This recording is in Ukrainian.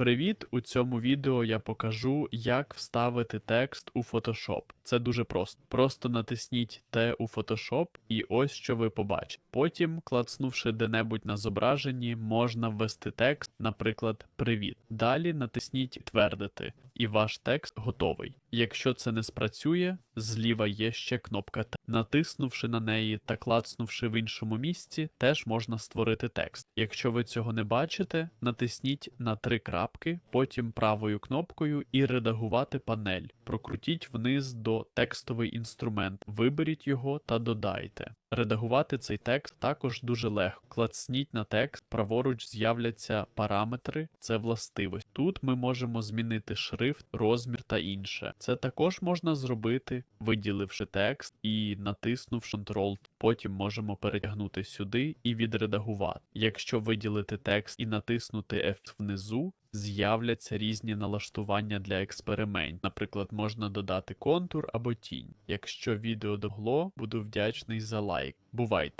Привіт! У цьому відео я покажу, як вставити текст у Photoshop. Це дуже просто. Просто натисніть Т у Photoshop і ось що ви побачите. Потім, клацнувши де-небудь на зображенні, можна ввести текст, наприклад, Привіт. Далі натисніть Підтвердити, і ваш текст готовий. Якщо це не спрацює, зліва є ще кнопка Т. Натиснувши на неї та клацнувши в іншому місці, теж можна створити текст. Якщо ви цього не бачите, натисніть на три крапки, потім правою кнопкою і редагувати панель. Прокрутіть вниз до текстовий інструмент, виберіть його та додайте. Редагувати цей текст також дуже легко. Клацніть на текст, праворуч з'являться параметри, це властивість. Тут ми можемо змінити шрифт, розмір та інше. Це також можна зробити, виділивши текст і натиснувши Ctrl. Потім можемо перетягнути сюди і відредагувати. Якщо виділити текст і натиснути F внизу, з'являться різні налаштування для експериментів. Наприклад, можна додати контур або тінь. Якщо відео догло, буду вдячний за лайк. Бувайте!